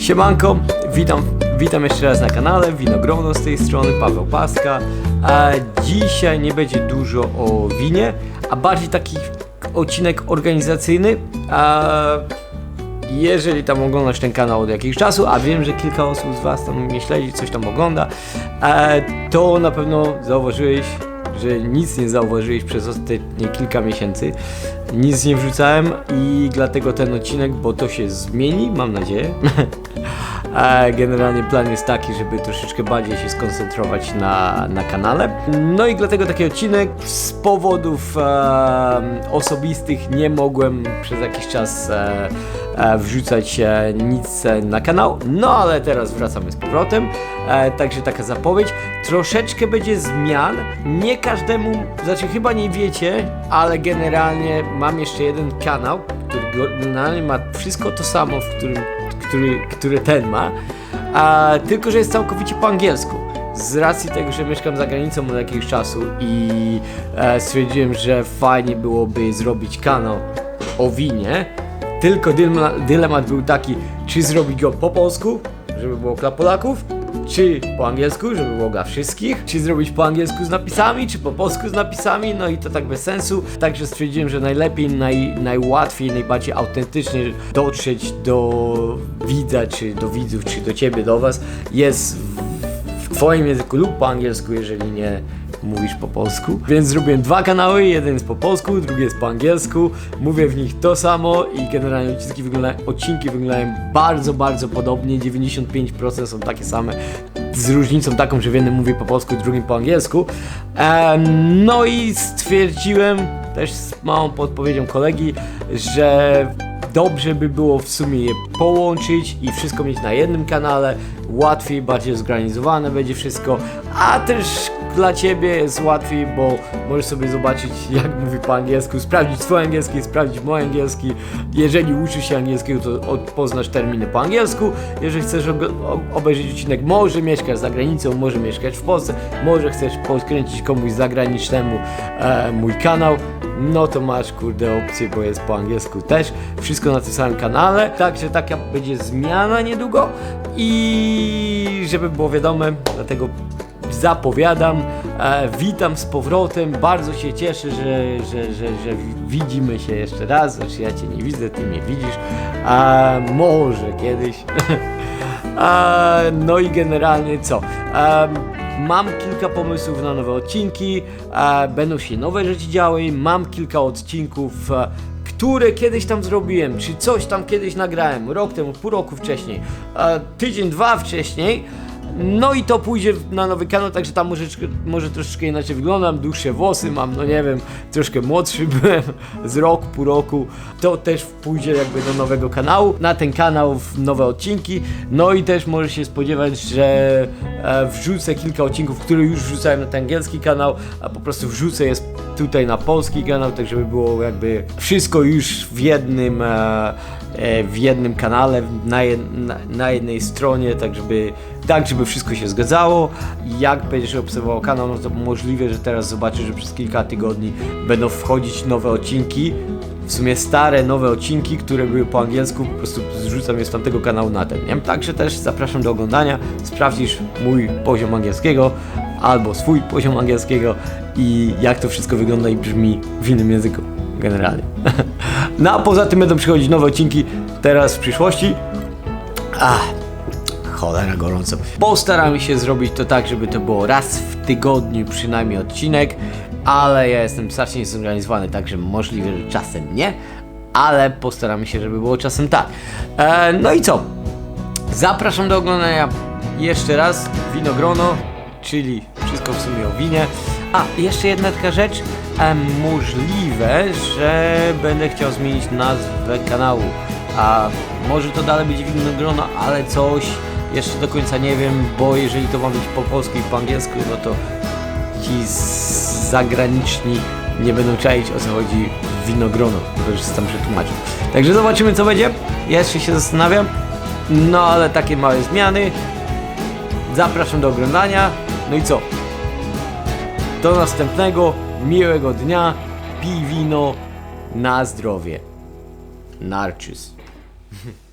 Siemanko, witam, witam jeszcze raz na kanale, Winogrono z tej strony, Paweł Paska. A dzisiaj nie będzie dużo o winie, a bardziej taki odcinek organizacyjny. A jeżeli tam oglądasz ten kanał od jakiegoś czasu, a wiem, że kilka osób z Was tam mnie śledzi, coś tam ogląda, to na pewno zauważyłeś, że nic nie zauważyłeś przez ostatnie kilka miesięcy. Nic nie wrzucałem i dlatego ten odcinek, bo to się zmieni, mam nadzieję. Generalnie plan jest taki, żeby troszeczkę bardziej się skoncentrować na, na kanale. No i dlatego taki odcinek z powodów e, osobistych nie mogłem przez jakiś czas e, e, wrzucać e, nic e, na kanał. No ale teraz wracamy z powrotem. E, także taka zapowiedź. Troszeczkę będzie zmian. Nie każdemu, znaczy chyba nie wiecie, ale generalnie mam jeszcze jeden kanał, który generalnie ma wszystko to samo, w którym który, który ten ma, a, tylko że jest całkowicie po angielsku. Z racji tego, że mieszkam za granicą od jakiegoś czasu i e, stwierdziłem, że fajnie byłoby zrobić kanał o winie, tylko dylema, dylemat był taki, czy zrobić go po polsku, żeby było dla Polaków, czy po angielsku, żeby było dla wszystkich, czy zrobić po angielsku z napisami, czy po polsku z napisami, no i to tak bez sensu. Także stwierdziłem, że najlepiej, naj, najłatwiej, najbardziej autentycznie dotrzeć do widza, czy do widzów, czy do ciebie, do was, jest w, w twoim języku lub po angielsku, jeżeli nie mówisz po polsku. Więc zrobiłem dwa kanały, jeden jest po polsku, drugi jest po angielsku. Mówię w nich to samo i generalnie odcinki wyglądają, odcinki wyglądają bardzo, bardzo podobnie. 95% są takie same, z różnicą taką, że w jednym mówię po polsku, drugim po angielsku. Em, no i stwierdziłem, też z małą podpowiedzią kolegi, że dobrze by było w sumie je połączyć i wszystko mieć na jednym kanale, łatwiej, bardziej zorganizowane będzie wszystko, a też dla Ciebie jest łatwiej, bo możesz sobie zobaczyć jak mówi po angielsku, sprawdzić swój angielski, sprawdzić mój angielski. Jeżeli uczysz się angielskiego, to poznasz terminy po angielsku. Jeżeli chcesz obejrzeć odcinek, może mieszkasz za granicą, może mieszkać w Polsce, może chcesz podkręcić komuś zagranicznemu e, mój kanał, no to masz kurde opcję, bo jest po angielsku też. Wszystko na tym samym kanale. Także taka będzie zmiana niedługo. I żeby było wiadome, dlatego zapowiadam. E, witam z powrotem. Bardzo się cieszę, że, że, że, że widzimy się jeszcze raz. Znaczy ja Cię nie widzę, Ty mnie widzisz. A może kiedyś. A, no i generalnie co? A, mam kilka pomysłów na nowe odcinki. A, będą się nowe rzeczy działy. Mam kilka odcinków. A, które kiedyś tam zrobiłem, czy coś tam kiedyś nagrałem, rok temu, pół roku wcześniej, tydzień, dwa wcześniej, no i to pójdzie na nowy kanał, także tam może, może troszeczkę inaczej wyglądam, dłuższe włosy mam, no nie wiem, troszkę młodszy byłem, z rok, pół roku, to też pójdzie jakby do nowego kanału, na ten kanał nowe odcinki, no i też może się spodziewać, że e, wrzucę kilka odcinków, które już wrzucałem na ten angielski kanał, a po prostu wrzucę je tutaj na polski kanał, tak żeby było jakby wszystko już w jednym, e, e, w jednym kanale, na, jed, na, na jednej stronie, tak żeby, tak żeby wszystko się zgadzało. Jak będziesz obserwował kanał, no to możliwe, że teraz zobaczysz, że przez kilka tygodni będą wchodzić nowe odcinki, w sumie stare, nowe odcinki, które były po angielsku, po prostu zrzucam je z tamtego kanału na ten, nie? Także też zapraszam do oglądania, sprawdzisz mój poziom angielskiego, albo swój poziom angielskiego i jak to wszystko wygląda i brzmi w innym języku, generalnie. no a poza tym będą przychodzić nowe odcinki teraz w przyszłości. Ach, cholera gorąco. Postaramy się zrobić to tak, żeby to było raz w tygodniu przynajmniej odcinek, ale ja jestem strasznie zorganizowany, także możliwe, że czasem nie, ale postaramy się, żeby było czasem tak. E, no i co? Zapraszam do oglądania jeszcze raz Winogrono, czyli wszystko w sumie o winie. A, jeszcze jedna taka rzecz. E, możliwe, że będę chciał zmienić nazwę kanału. A może to dalej będzie Winogrono, ale coś jeszcze do końca nie wiem, bo jeżeli to ma być po polsku i po angielsku, no to ci zagraniczni nie będą czaić o co chodzi w winogrono, to już tam przetłumaczę. Także zobaczymy co będzie. Jeszcze się zastanawiam. No ale takie małe zmiany. Zapraszam do oglądania. No i co? Do następnego miłego dnia. Pij wino na zdrowie. Narcis.